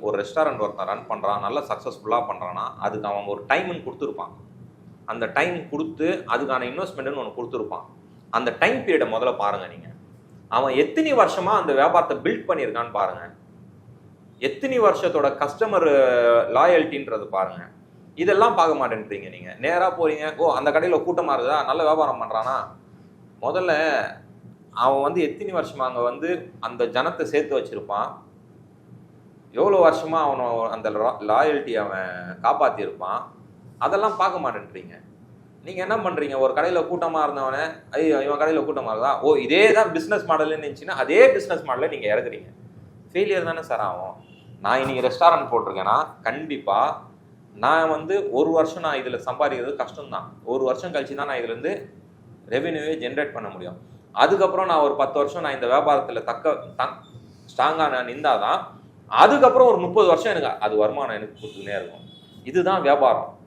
ஒரு ரெஸ்டாரண்ட் ஒருத்தன் ரன் பண்ணுறான் நல்லா சக்ஸஸ்ஃபுல்லாக பண்ணுறான்னா அதுக்கு அவங்க ஒரு டைம்னு கொடுத்துருப்பான். அந்த டைம் கொடுத்து அதுக்கான இன்வெஸ்ட்மெண்ட்னு ஒன்று கொடுத்துருப்பான். அந்த டைம் பீரியடை முதல்ல பாருங்க நீங்கள் அவன் எத்தனை வருஷமா அந்த வியாபாரத்தை பில்ட் பண்ணியிருக்கான்னு பாருங்க. எத்தனை வருஷத்தோட கஸ்டமர் லாயல்ட்டின்றது பாருங்க. இதெல்லாம் பார்க்க மாட்டேன்றீங்க நீங்க. நேரா போறீங்க ஓ அந்த கடையில் கூட்டமாக இருக்குதா நல்ல வியாபாரம் பண்றானா? முதல்ல அவன் வந்து எத்தனை வருஷமா அங்க வந்து அந்த ஜனத்தை சேர்த்து வச்சிருப்பான். எவ்வளோ வருஷமாக அவனை அந்த லாயல்ட்டி அவன் காப்பாற்றியிருப்பான் அதெல்லாம் பார்க்க மாட்டேன்றீங்க. நீங்கள் என்ன பண்ணுறீங்க ஒரு கடையில் கூட்டமாக இருந்தவனே ஐயோ இவன் கடையில் கூட்டமாக இருந்தா? ஓ இதே தான் பிஸ்னஸ் மாடல்னு இருந்துச்சுன்னா அதே பிஸ்னஸ் மாடலை நீங்கள் இறக்குறீங்க ஃபெயிலியர் தானே சார் ஆகும். நான் இன்னைக்கு ரெஸ்டாரண்ட் போட்டிருக்கேன்னா கண்டிப்பாக நான் வந்து ஒரு வருஷம் நான் இதில் சம்பாதிக்கிறது கஷ்டம்தான். ஒரு வருஷம் கழிச்சு தான் நான் இதுலேருந்து ரெவின்யூவே ரெவென்யூவே ஜென்ரேட் பண்ண முடியும். அதுக்கப்புறம் நான் ஒரு பத்து வருஷம் நான் இந்த வியாபாரத்தில் தக்க ஸ்ட்ராங்கா நான் நின்றாதான் அதுக்கப்புறம் ஒரு முப்பது வருஷம் எனக்கு அது வருமானம் எனக்கு கொடுத்துக்கினே இருக்கும். இதுதான் வியாபாரம்.